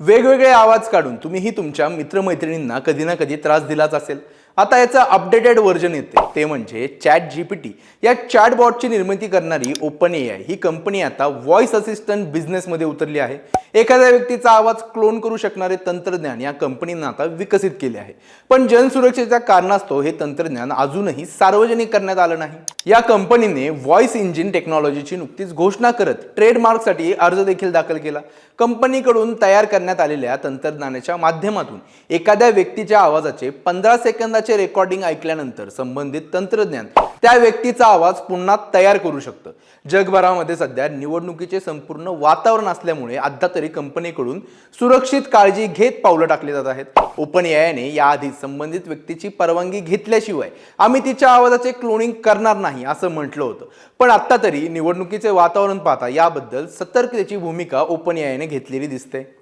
वेगवेगळे आवाज काढून तुम्हीही तुमच्या मित्रमैत्रिणींना कधी ना कधी त्रास दिलाच असेल. आता याचं अपडेटेड व्हर्जन येते. ते म्हणजे चॅट जी पी टी या चॅटबॉटची निर्मिती करणारी ओपन ए आय ही कंपनी आता व्हॉइस असिस्टंट बिझनेसमध्ये उतरली आहे. एखाद्या व्यक्तीचा आवाज क्लोन करू शकणारे तंत्रज्ञान या कंपनीनं आता विकसित केले आहे. पण जनसुरक्षेच्या कारणास्तव हे तंत्रज्ञान अजूनही सार्वजनिक करण्यात आलं नाही. या कंपनीने व्हॉइस इंजिन टेक्नॉलॉजीची नुकतीच घोषणा करत ट्रेडमार्कसाठी अर्ज देखील दाखल केला. कंपनीकडून तयार करण्यात आलेल्या तंत्रज्ञानाच्या माध्यमातून एखाद्या व्यक्तीच्या आवाजाचे पंधरा सेकंदाचे रेकॉर्डिंग ऐकल्यानंतर संबंधित तंत्रज्ञान त्या व्यक्तीचा आवाज पुन्हा तयार करू शकतं. जगभरामध्ये सध्या निवडणुकीचे संपूर्ण वातावरण असल्यामुळे आता तरी कंपनीकडून सुरक्षित काळजी घेत पावलं टाकली जात आहेत. ओपन एआयने याआधी संबंधित व्यक्तीची परवानगी घेतल्याशिवाय आम्ही तिच्या आवाजाचे क्लोनिंग करणार नाही असं म्हटलं होतं. पण आत्ता तरी निवडणुकीचे वातावरण पाहता याबद्दल सतर्कतेची भूमिका ओपन एआयने घेतलेली दिसते.